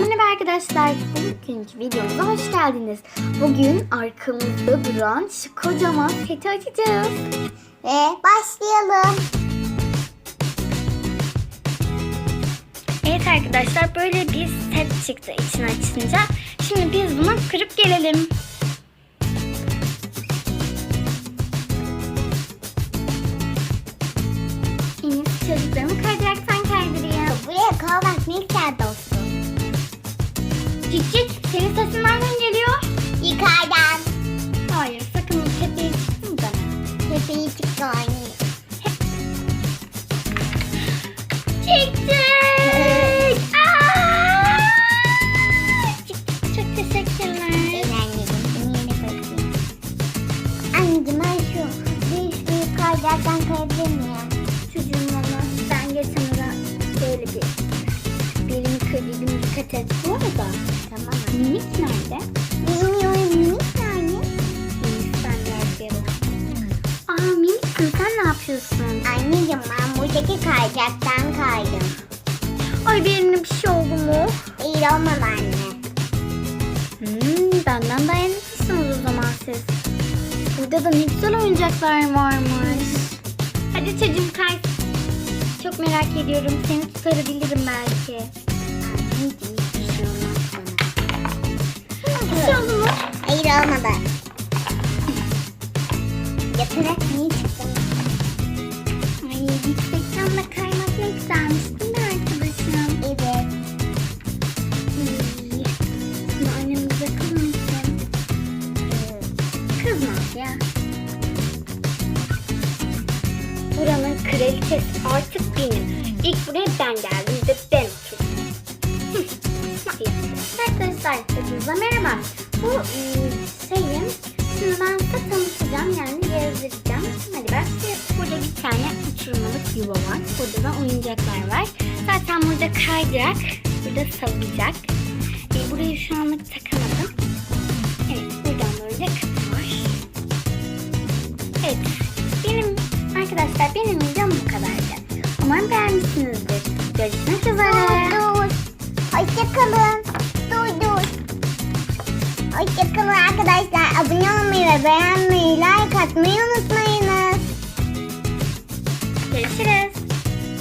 Merhaba arkadaşlar. Bugünkü videomuza hoş geldiniz. Bugün arkamızda duran şu kocaman seti açacağız. Ve başlayalım. Evet arkadaşlar böyle bir set çıktı içine açınca. Şimdi biz bunu kırıp gelelim. En iyisi çocuklarımı kaydıraktan kaydırayım. Buraya kovamak ne güzel dostum. Cik cik senin sesin nereden geliyor? Yukarıdan. Hayır sakın tepeye çıktın da. Tepeyi çıktı oynayayım. Cik cik. Cik cik çok teşekkürler. Ben anneciğim bunu yerine bırakayım. Anneciğim ben şu büyük kaydıraktan kayabilir miyim? Çocuğum valla ben geçen ara böyle bir birini kırdıydım dikkat et. Bu arada Minik nerede? Minik yani. Minik sen de Aa miniksin sen ne yapıyorsun? Anneciğim ben buradaki kaydıraktan kaydım. Ay birine bir şey oldu mu? İyi olmadı anne. Hmm, benden dayanıklısınız o zaman siz. Burada da ne güzel oyuncaklar varmış. Hadi çocuğum kay. Çok merak ediyorum. Seni tutarabilirim belki. Anneciğim olmadı. Yaparak niye çıktın? Ay yüksekten de kaymak ne güzelmiş değil mi arkadaşım? Evet. İyi. Şimdi annemize kızmasın. Kızmaz ya. Buranın kraliçesi artık benim. İlk buraya ben geldim ve ben oturdum. Arkadaşlar hepinize merhaba. Bu ıı, şeyin şimdi ben size tanıtacağım yani gezdireceğim. Hadi başlayalım. Burada bir tane uçurmalık yuva var. Burada da oyuncaklar var. Zaten burada kaydırak, burada salıncak. E, burayı şu anlık takamadım. Evet buradan böyle kapı. Evet benim arkadaşlar benim videom bu kadardı. Umarım beğenmişsinizdir. Görüşmek üzere. Hoşçakalın. Hoşçakalın arkadaşlar. Abone olmayı ve beğenmeyi, like atmayı unutmayınız.